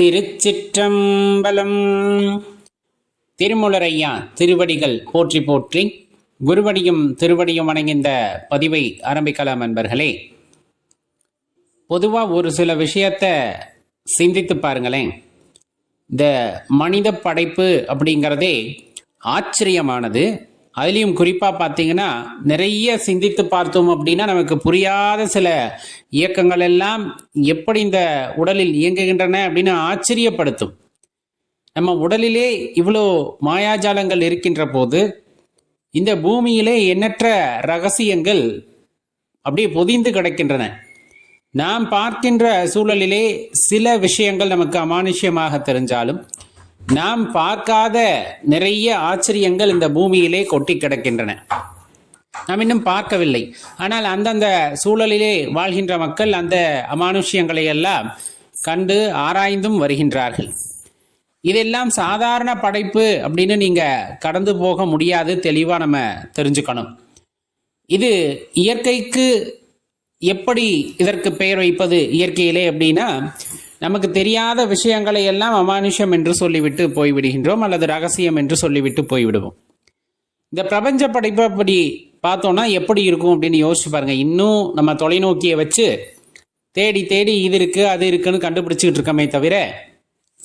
திருச்சிற்றம்பலம். திருமுலரையா திருவடிகள் போற்றி போற்றி குருவடியும் திருவடியும் வணங்கிந்த பதிவை ஆரம்பிக்கலாம் அன்பர்களே. பொதுவாக ஒரு சில விஷயத்த சிந்தித்து பாருங்களேன். இந்த மனித படைப்பு அப்படிங்கிறதே ஆச்சரியமானது. அதுலேயும் குறிப்பாக பார்த்தீங்கன்னா நிறைய சிந்தித்து பார்த்தோம் அப்படின்னா நமக்கு புரியாத சில இயக்கங்கள் எல்லாம் எப்படி இந்த உடலில் இயங்குகின்றன அப்படின்னு ஆச்சரியப்படுத்தும். நம்ம உடலிலே இவ்வளோ மாயாஜாலங்கள் இருக்கின்ற போது இந்த பூமியிலே எண்ணற்ற ரகசியங்கள் அப்படியே பொதிந்து கிடக்கின்றன. நாம் பார்க்கின்ற சூழலிலே சில விஷயங்கள் நமக்கு அமானுஷ்யமாக தெரிஞ்சாலும் நாம் பார்க்காத நிறைய ஆச்சரியங்கள் இந்த பூமியிலே கொட்டி கிடக்கின்றன. நாம் இன்னும் பார்க்கவில்லை. ஆனால் அந்தந்த சூழலிலே வாழ்கின்ற மக்கள் அந்த அமானுஷ்யங்களை எல்லாம் கண்டு ஆராய்ந்தும் வருகின்றார்கள். இதெல்லாம் சாதாரண படைப்பு அப்படின்னு நீங்க கடந்து போக முடியாது தெளிவா நம்ம தெரிஞ்சுக்கணும். இது இயற்கைக்கு எப்படி இதற்கு பெயர் வைப்பது இயற்கையிலே அப்படின்னா நமக்கு தெரியாத விஷயங்களை எல்லாம் அமானுஷம் என்று சொல்லிவிட்டு போய்விடுகின்றோம் அல்லது ரகசியம் என்று சொல்லிவிட்டு போய்விடுவோம். இந்த பிரபஞ்ச படைப்பை அப்படி பார்த்தோம்னா எப்படி இருக்கும் அப்படின்னு யோசிச்சு பாருங்க. இன்னும் நம்ம தொலைநோக்கியை வச்சு தேடி தேடி இது இருக்கு அது இருக்குன்னு கண்டுபிடிச்சிக்கிட்டு இருக்கமே தவிர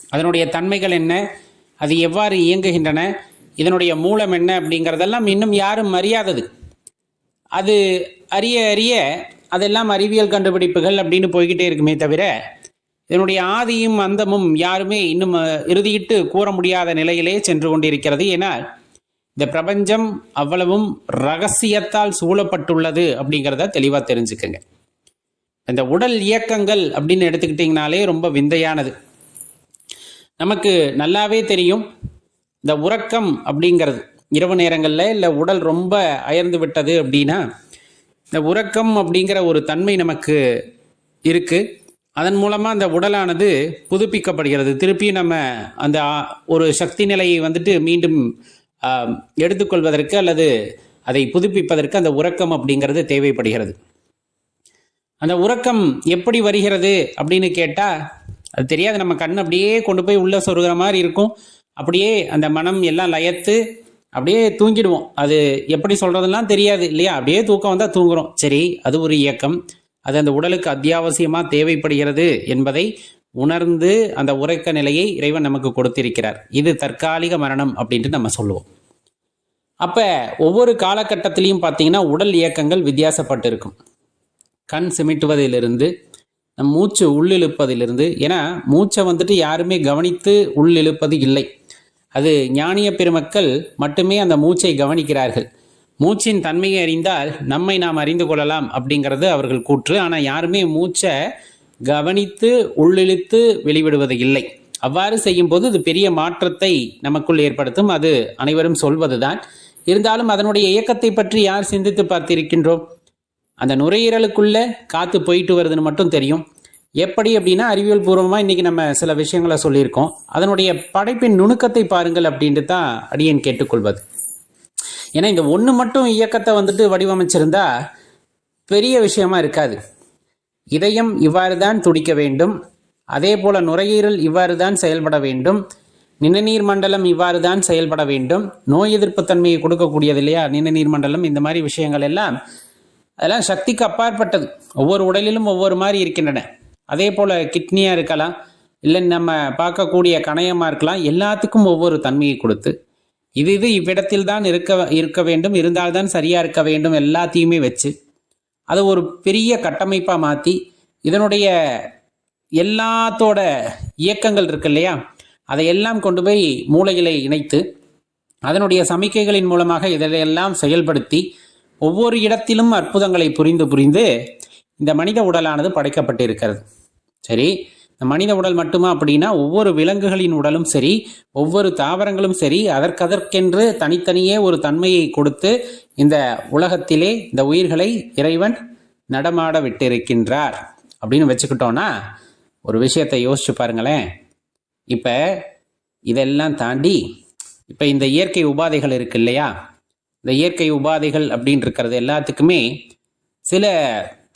அதனுடைய தன்மைகள் என்ன அது எவ்வாறு இயங்குகின்றன இதனுடைய மூலம் என்ன அப்படிங்கிறதெல்லாம் இன்னும் யாரும் அறியாதது. அது அறிய அறிய அதெல்லாம் அறிவியல் கண்டுபிடிப்புகள் அப்படின்னு போய்கிட்டே இருக்குமே தவிர இதனுடைய ஆதியும் அந்தமும் யாருமே இன்னும் இறுதியிட்டு கூற முடியாத நிலையிலே சென்று கொண்டிருக்கிறது. என இந்த பிரபஞ்சம் அவ்வளவும் ரகசியத்தால் சூழப்பட்டுள்ளது அப்படிங்கிறத தெளிவாக தெரிஞ்சுக்கங்க. இந்த உடல் இயக்கங்கள் அப்படின்னு எடுத்துக்கிட்டிங்கனாலே ரொம்ப விந்தையானது. நமக்கு நல்லாவே தெரியும் இந்த உறக்கம் அப்படிங்கிறது. இரவு நேரங்களில் இல்லை உடல் ரொம்ப அயர்ந்து விட்டது அப்படின்னா இந்த உறக்கம் அப்படிங்கிற ஒரு தன்மை நமக்கு இருக்குது அதன் மூலமாக அந்த உடலானது புதுப்பிக்கப்படுகிறது. திருப்பி நம்ம அந்த ஒரு சக்தி நிலையை வந்துட்டு மீண்டும் எடுத்துக்கொள்வதற்கு அல்லது அதை புதுப்பிப்பதற்கு அந்த உறக்கம் அப்படிங்கிறது தேவைப்படுகிறது. அந்த உறக்கம் எப்படி வருகிறது அப்படின்னு கேட்டால் அது தெரியாது. நம்ம கண் அப்படியே கொண்டு போய் உள்ளே சொருகிற மாதிரி இருக்கும். அப்படியே அந்த மனம் எல்லாம் லயத்து அப்படியே தூங்கிடுவோம். அது எப்படி சொல்கிறதுலாம் தெரியாது இல்லையா? அப்படியே தூக்கம் வந்தால் தூங்குறோம். சரி அது ஒரு இயக்கம். அது அந்த உடலுக்கு அத்தியாவசியமாக தேவைப்படுகிறது என்பதை உணர்ந்து அந்த உறக்க நிலையை இறைவன் நமக்கு கொடுத்திருக்கிறார். இது தற்காலிக மரணம் அப்படின்ட்டு நம்ம சொல்லுவோம். அப்போ ஒவ்வொரு காலகட்டத்திலையும் பார்த்தீங்கன்னா உடல் இயக்கங்கள் வித்தியாசப்பட்டு இருக்கும் கண் சிமிட்டுவதிலிருந்து நம் மூச்சு உள்ளிழுப்பதிலிருந்து ஏன்னா மூச்சை வந்துட்டு யாருமே கவனித்து உள்ளிழுப்பது இல்லை. அது ஞானிய பெருமக்கள் மட்டுமே அந்த மூச்சை கவனிக்கிறார்கள். மூச்சின் தன்மையை அறிந்தால் நம்மை நாம் அறிந்து கொள்ளலாம் அப்படிங்கிறது அவர்கள் கூற்று. ஆனால் யாருமே மூச்சை கவனித்து உள்ளிழுத்து வெளிவிடுவது இல்லை. அவ்வாறு செய்யும்போது இது பெரிய மாற்றத்தை நமக்குள் ஏற்படுத்தும். அது அனைவரும் சொல்வதுதான். இருந்தாலும் அதனுடைய இயக்கத்தை பற்றி யார் சிந்தித்து பார்த்திருக்கின்றோம்? அந்த நுரையீரலுக்குள்ள காத்து போயிட்டு வருதுன்னு மட்டும் தெரியும். எப்படி அப்படின்னா அறிவியல் பூர்வமாக இன்றைக்கி நம்ம சில விஷயங்களை சொல்லியிருக்கோம். அதனுடைய படைப்பின் நுணுக்கத்தை பாருங்கள் அப்படின்ட்டு தான் அடியன் கேட்டுக்கொள்வது. ஏன்னா இந்த ஒன்று மட்டும் இயக்கத்தை வந்துட்டு வடிவமைச்சிருந்தா பெரிய விஷயமா இருக்காது. இதயம் இவ்வாறு தான் துடிக்க வேண்டும். அதே போல நுரையீரல் இவ்வாறு தான் செயல்பட வேண்டும். நிணநீர் மண்டலம் இவ்வாறு தான் செயல்பட வேண்டும். நோய் எதிர்ப்பு தன்மையை கொடுக்கக்கூடியது இல்லையா? நிணநீர் மண்டலம் இந்த மாதிரி விஷயங்கள் எல்லாம் அதெல்லாம் சக்திக்கு அப்பாற்பட்டது. ஒவ்வொரு உடலிலும் ஒவ்வொரு மாதிரி இருக்கின்றன. அதே போல் கிட்னியாக இருக்கலாம் இல்லை நம்ம பார்க்கக்கூடிய கணையமாக இருக்கலாம் எல்லாத்துக்கும் ஒவ்வொரு தன்மையை கொடுத்து இது இது இவ்விடத்தில் தான் இருக்க இருக்க வேண்டும் இருந்தால்தான் சரியாக இருக்க வேண்டும் எல்லாத்தையுமே வச்சு அதை ஒரு பெரிய கட்டமைப்பாக மாற்றி இதனுடைய எல்லாத்தோட இயக்கங்கள் இருக்கு இல்லையா? அதையெல்லாம் கொண்டு போய் மூளைகளை இணைத்து அதனுடைய சமிக்கைகளின் மூலமாக இதையெல்லாம் செயல்படுத்தி ஒவ்வொரு இடத்திலும் அற்புதங்களை புரிந்து புரிந்து இந்த மனித உடலானது படைக்கப்பட்டிருக்கிறது. சரி மனித உடல் மட்டுமா அப்படின்னா ஒவ்வொரு விலங்குகளின் உடலும் சரி ஒவ்வொரு தாவரங்களும் சரி அதற்கதற்கென்று தனித்தனியே ஒரு தன்மையை கொடுத்து இந்த உலகத்திலே இந்த உயிர்களை இறைவன் நடமாட விட்டிருக்கின்றார். அப்படின்னு வச்சுக்கிட்டோன்னா ஒரு விஷயத்தை யோசிச்சு பாருங்களேன். இப்போ இதெல்லாம் தாண்டி இப்போ இந்த இயற்கை உபாதைகள் இருக்கு இல்லையா? இந்த இயற்கை உபாதைகள் அப்படின்னு இருக்கிறது எல்லாத்துக்குமே சில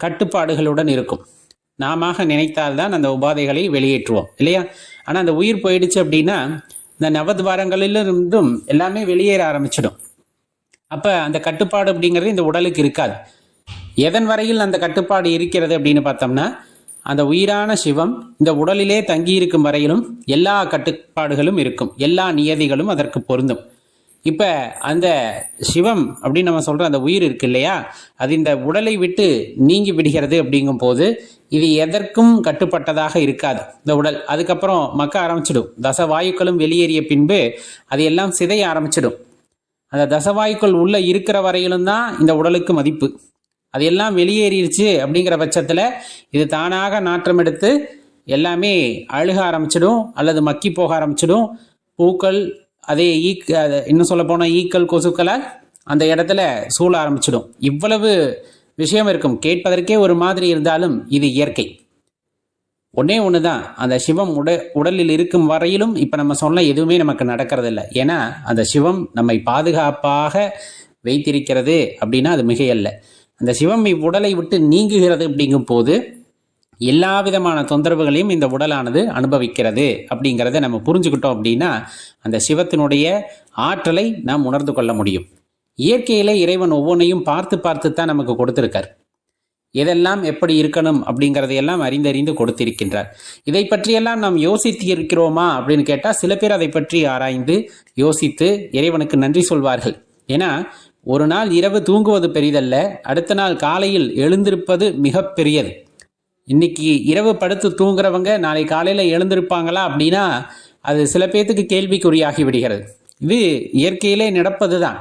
கட்டுப்பாடுகளுடன் இருக்கும். நாம நினைத்தால்தான் அந்த உபாதைகளை வெளியேற்றுவோம் இல்லையா? ஆனால் அந்த உயிர் போயிடுச்சு அப்படின்னா இந்த நவத்வாரங்களிலிருந்தும் எல்லாமே வெளியேற ஆரம்பிச்சிடும். அப்போ அந்த கட்டுப்பாடு அப்படிங்கிறது இந்த உடலுக்கு இருக்காது. எதன் வரையில் அந்த கட்டுப்பாடு இருக்கிறது அப்படின்னு பார்த்தோம்னா அந்த உயிரான சிவம் இந்த உடலிலே தங்கியிருக்கும் வரையிலும் எல்லா கட்டுப்பாடுகளும் இருக்கும். எல்லா நியதிகளும் அதற்கு பொருந்தும். இப்போ அந்த சிவம் அப்படின்னு நம்ம சொல்கிற அந்த உயிர் இருக்கு இல்லையா? அது இந்த உடலை விட்டு நீங்கி விடுகிறது அப்படிங்கும் போது இது எதற்கும் கட்டுப்பட்டதாக இருக்காது. இந்த உடல். அதுக்கப்புறம் மக்க ஆரம்பிச்சிடும். தசவாயுக்களும் வெளியேறிய பின்பு அது எல்லாம் சிதைய ஆரம்பிச்சிடும். அந்த தசவாயுக்கள் உள்ளே இருக்கிற வரையிலும் தான் இந்த உடலுக்கு மதிப்பு. அது எல்லாம் வெளியேறிடுச்சு அப்படிங்கிற பட்சத்தில் இது தானாக நாற்றம் எடுத்து எல்லாமே அழுக ஆரம்பிச்சிடும் அல்லது மக்கி போக ஆரம்பிச்சிடும். பூக்கள் அதே ஈக் இன்னும் சொல்ல போனால் ஈக்கள் கொசுக்களை அந்த இடத்துல சூழ ஆரம்பிச்சிடும். இவ்வளவு விஷயம் இருக்கும். கேட்பதற்கே ஒரு மாதிரி இருந்தாலும் இது இயற்கை. ஒன்றே ஒன்று தான் அந்த சிவம் உட உடலில் இருக்கும் வரையிலும் இப்போ நம்ம சொன்ன எதுவுமே நமக்கு நடக்கிறதில்ல. ஏன்னா அந்த சிவம் நம்மை பாதுகாப்பாக வைத்திருக்கிறது அப்படின்னா அது மிகையல்ல. அந்த சிவம் இவ்வுடலை விட்டு நீங்குகிறது அப்படிங்கும் போது எல்லா விதமான தொந்தரவுகளையும் இந்த உடலானது அனுபவிக்கிறது அப்படிங்கிறத நம்ம புரிஞ்சுக்கிட்டோம் அப்படின்னா அந்த சிவத்தினுடைய ஆற்றலை நாம் உணர்ந்து கொள்ள முடியும். இயற்கையில இறைவன் ஒவ்வொன்றையும் பார்த்து பார்த்து தான் நமக்கு கொடுத்திருக்கார். எதெல்லாம் எப்படி இருக்கணும் அப்படிங்கிறதையெல்லாம் அறிந்தறிந்து கொடுத்திருக்கின்றார். இதை பற்றியெல்லாம் நாம் யோசித்து இருக்கிறோமா அப்படின்னு கேட்டால் சில பேர் அதை பற்றி ஆராய்ந்து யோசித்து இறைவனுக்கு நன்றி சொல்வார்கள். ஏன்னா ஒரு நாள் இரவு தூங்குவது பெரிதல்ல அடுத்த நாள் காலையில் எழுந்திருப்பது மிக பெரியது. இன்னைக்கு இரவு படுத்து தூங்குறவங்க நாளை காலையில் எழுந்திருப்பாங்களா அப்படின்னா அது சில பேர்த்துக்கு கேள்விக்குறியாகி விடுகிறது. இது இயற்கையிலே நடப்பது தான்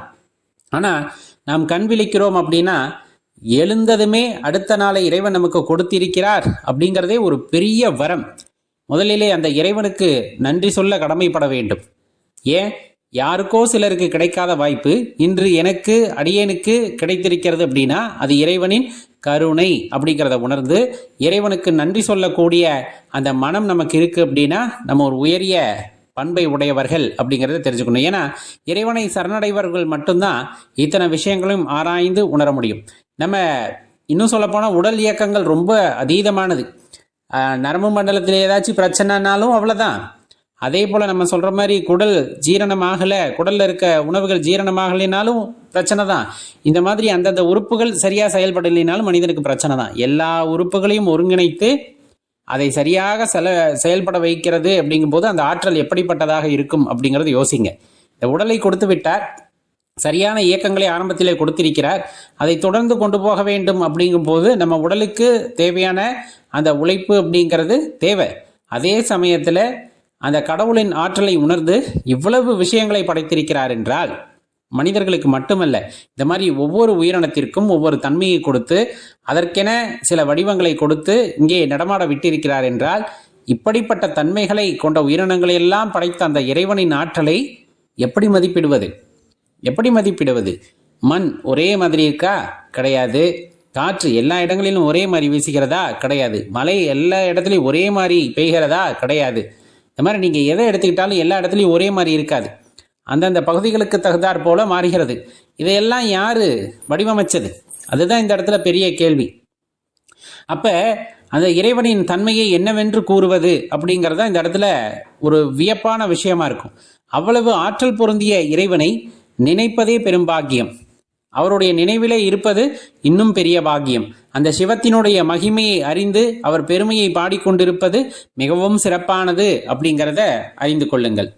ஆனால் நாம் கண் விழிக்கிறோம் அப்படின்னா எழுந்ததுமே அடுத்த நாளை இறைவன் நமக்கு கொடுத்திருக்கிறார் அப்படிங்கிறதே ஒரு பெரிய வரம். முதலிலே அந்த இறைவனுக்கு நன்றி சொல்ல கடமைப்பட வேண்டும். ஏன்? யாருக்கோ சிலருக்கு கிடைக்காத வாய்ப்பு இன்று எனக்கு அடியேனுக்கு கிடைத்திருக்கிறது அப்படின்னா அது இறைவனின் கருணை அப்படிங்கிறத உணர்ந்து இறைவனுக்கு நன்றி சொல்லக்கூடிய அந்த மனம் நமக்கு இருக்கு அப்படின்னா நம்ம ஒரு உயரிய பண்பை உடையவர்கள் அப்படிங்கிறத தெரிஞ்சுக்கணும். ஏன்னா இறைவனை சரணடைவர்கள் மட்டும்தான் இத்தனை விஷயங்களையும் ஆராய்ந்து உணர முடியும். நம்ம இன்னும் சொல்லப்போனால் உடல் இயக்கங்கள் ரொம்ப அதீதமானது. நரம்பு மண்டலத்தில் ஏதாச்சும் பிரச்சனைனாலும் அவ்வளோதான் அதே போல் நம்ம சொல்கிற மாதிரி குடல் ஜீரணமாகலை குடலில் இருக்க உணவுகள் ஜீரணமாகலைனாலும் பிரச்சனை தான். இந்த மாதிரி அந்தந்த உறுப்புகள் சரியாக செயல்படலைனாலும் மனிதனுக்கு பிரச்சனை தான். எல்லா உறுப்புகளையும் ஒருங்கிணைத்து அதை சரியாக செல செயல்பட வைக்கிறது அப்படிங்கும்போது அந்த ஆற்றல் எப்படிப்பட்டதாக இருக்கும் அப்படிங்கிறது யோசிங்க. இந்த உடலை கொடுத்து விட்டார். சரியான இயக்கங்களை ஆரம்பத்திலே கொடுத்திருக்கிறார். அதை தொடர்ந்து கொண்டு போக வேண்டும் அப்படிங்கும்போது நம்ம உடலுக்கு தேவையான அந்த உழைப்பு அப்படிங்கிறது தேவை. அதே சமயத்தில் அந்த கடவுளின் ஆற்றலை உணர்ந்து இவ்வளவு விஷயங்களை படைத்திருக்கிறார் என்றால் மனிதர்களுக்கு மட்டுமல்ல இந்த மாதிரி ஒவ்வொரு உயிரினத்திற்கும் ஒவ்வொரு தன்மையை கொடுத்து அதற்கென சில வடிவங்களை கொடுத்து இங்கே நடமாட விட்டிருக்கிறார் என்றால் இப்படிப்பட்ட தன்மைகளை கொண்ட உயிரினங்களை எல்லாம் படைத்த அந்த இறைவனின் ஆற்றலை எப்படி மதிப்பிடுவது? எப்படி மதிப்பிடுவது? மண் ஒரே மாதிரி இருக்கா? கிடையாது. காற்று எல்லா இடங்களிலும் ஒரே மாதிரி வீசுகிறதா? கிடையாது. மழை எல்லா இடத்துலையும் ஒரே மாதிரி பெய்கிறதா? கிடையாது. இந்த மாதிரி நீங்கள் எதை எடுத்துக்கிட்டாலும் எல்லா இடத்துலையும் ஒரே மாதிரி இருக்காது. அந்தந்த பகுதிகளுக்கு தகுந்தாற் போல மாறுகிறது. இதையெல்லாம் யார் வடிவமைச்சது? அதுதான் இந்த இடத்துல பெரிய கேள்வி. அப்போ அந்த இறைவனின் தன்மையை என்னவென்று கூறுவது அப்படிங்கிறத இந்த இடத்துல ஒரு வியப்பான விஷயமா இருக்கும். அவ்வளவு ஆற்றல் பொருந்திய இறைவனை நினைப்பதே பெரும் பாக்கியம். அவருடைய நினைவிலே இருப்பது இன்னும் பெரிய பாக்கியம். அந்த சிவத்தினுடைய மகிமையை அறிந்து அவர் பெருமையை பாடிக்கொண்டிருப்பது மிகவும் சிறப்பானது அப்படிங்கிறத அறிந்து கொள்ளுங்கள்.